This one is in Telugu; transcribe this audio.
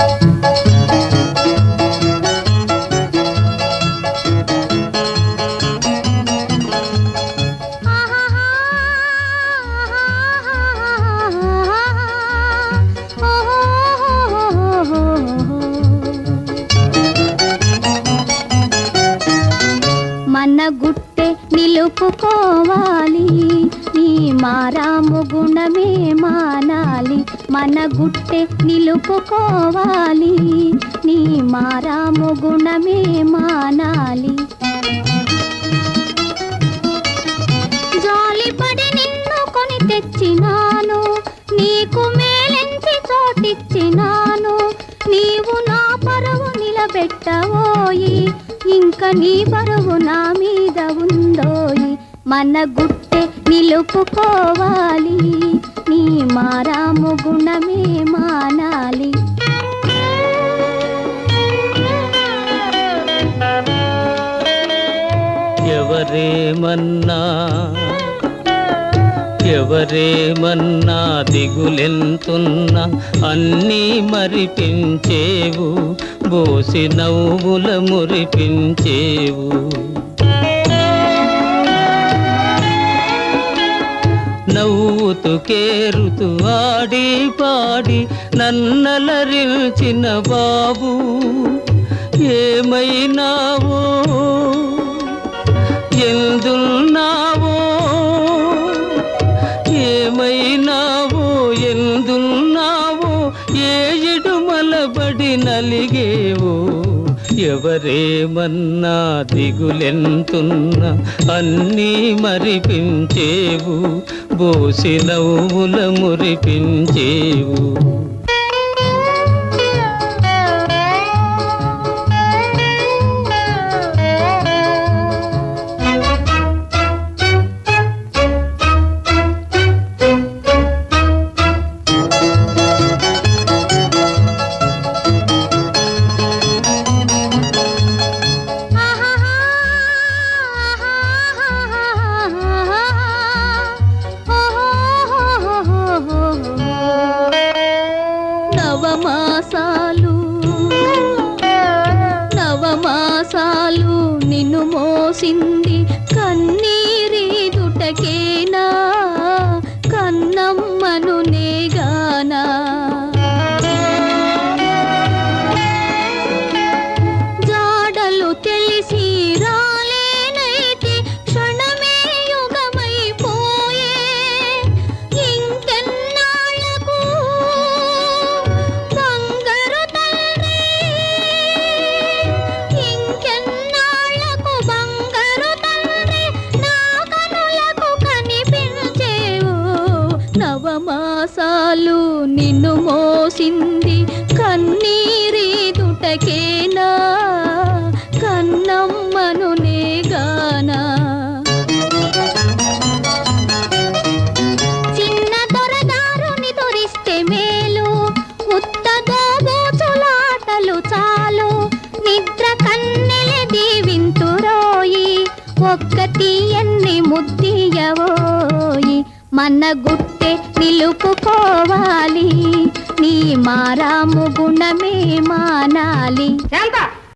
మన గుట్టె నిలుపుకోవాలి. నీ మారాము గుణమే మానాలి. మన గుట్టె నిలుపుకోవాలి. నీ మారాము గుణమే మానాలి. జాలిపడి నిన్ను కొని తెచ్చినాను. నీకు మేలెంచి చోటిచ్చినాను. నీవు నా పరువు నిలబెట్టవోయి ఇంక నీ పరువు మన గుట్టె నిలుపుకోవాలి. నీ మారాము గుణమే మానాలి. ఎవరేమన్నా ఎవరేమన్నా దిగులెంతున్నా అన్నీ మరిపించేవు. బోసి నవ్వుల మురిపించేవు. నవ్వుతూ కేరుతూ ఆడి పాడి నన్నలరిల్చిన బాబు. ఏమైనావో? ఎందున్నావో? ఏమైనావో? ఎందున్నావో? ఏ ఇడుమలబడి నలిగే ఎవరేమన్నా దిగులెంతున్నా అన్నీ మరిపించేవు బోసి నవ్వుల మురిపించేవు. మాసాలు. నవమాసాలు నిన్ను మోసింది మోసాలు నిన్ను మోసింది కన్నీరీదుటకేనా కన్నమ్మను నేగానా? చిన్న దొరదారుని దొరిస్తే మేలు ఉత్త దోబోచులాటలు చాలు. నిద్ర కన్నెల దీవింతురోయి ఒక్కటి ఎన్ని ముద్దియవోయి. మన గుట్టె నిలుపుకోవాలి. నీ మారాము గుణమే మానాలి. శాంత!